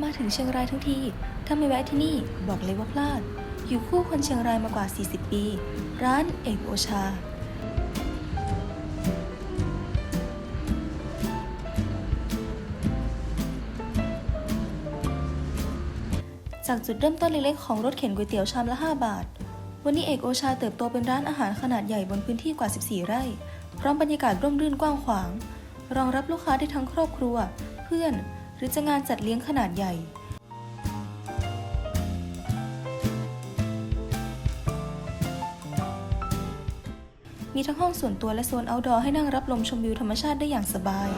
มาถึงเชียงรายทั้งที ถ้าไม่แวะที่นี่บอกเลยว่าพลาด อยู่คู่คนเชียงรายมากว่า 40 ปี ร้านเอกโอชา จากจุดเริ่มต้นเล็กๆของรถเข็นก๋วยเตี๋ยวชามละ 5 บาท วันนี้เอกโอชาเติบโตเป็นร้านอาหารขนาดใหญ่บนพื้นที่กว่า 14 ไร่ พร้อมบรรยากาศร่มรื่นกว้างขวาง รองรับลูกค้าได้ทั้งครอบครัว เพื่อน รือจะงานจัดเลี้ยงขนาดใหญ่ มีทั้งห้องส่วนตัวและโซนเอาท์ดอร์ให้นั่งรับลมชมวิวธรรมชาติได้อย่างสบาย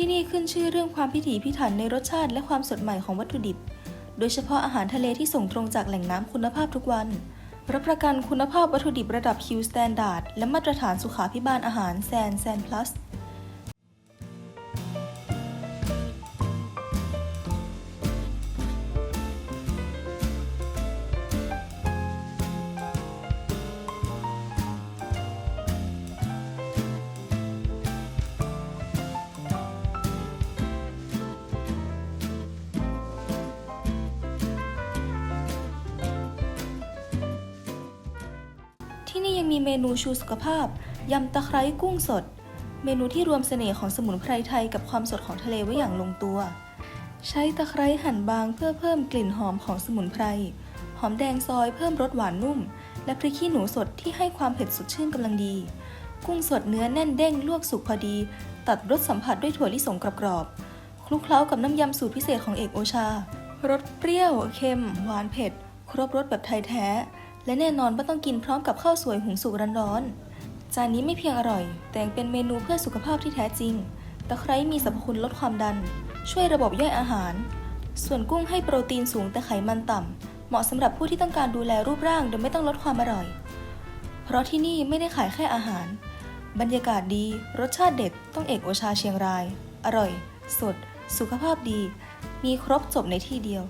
ที่นี่ขึ้นชื่อเรื่องความพิถีพิถันในรสชาติและความสดใหม่ของวัตถุดิบ โดยเฉพาะอาหารทะเลที่ส่งตรงจากแหล่งน้ำคุณภาพทุกวันรับประกันคุณภาพวัตถุดิบระดับ Q Standard และมาตรฐานสุขาพิบาลอาหารแซนแซนพลัส ยังมีเมนูชูสุขภาพ ยำตะไคร้กุ้งสด เมนูที่รวมเสน่ห์ของสมุนไพรไทยกับความสดของทะเลไว้อย่างลงตัว ใช้ตะไคร้หั่นบางเพื่อเพิ่มกลิ่นหอมของสมุนไพร หอมแดงซอยเพิ่มรสหวานนุ่ม และพริกขี้หนูสดที่ให้ความเผ็ดสดชื่นกำลังดี กุ้งสดเนื้อแน่นเด้งลวกสุกพอดี ตัดรสสัมผัสด้วยถั่วลิสงกรอบๆ คลุกเคล้ากับน้ำยำสูตรพิเศษของเอกโอชา รสเปรี้ยว เค็ม หวานเผ็ด ครบรสแบบไทยแท้ และแน่นอนว่าต้องกินพร้อมกับข้าวสวยหุงสุกร้อนๆจานนี้ไม่เพียงอร่อย แต่ยังเป็นเมนูเพื่อสุขภาพที่แท้จริง ตะไคร้มีสรรพคุณลดความดัน ช่วยระบบย่อยอาหาร ส่วนกุ้งให้โปรตีนสูงแต่ไขมันต่ำ เหมาะสำหรับผู้ที่ต้องการดูแลรูปร่างโดยไม่ต้องลดความอร่อย เพราะที่นี่ไม่ได้ขายแค่อาหาร บรรยากาศดี รสชาติเด็ดต้องเอกโอชาเชียงราย อร่อย สด สุขภาพดี มีครบจบในที่เดียว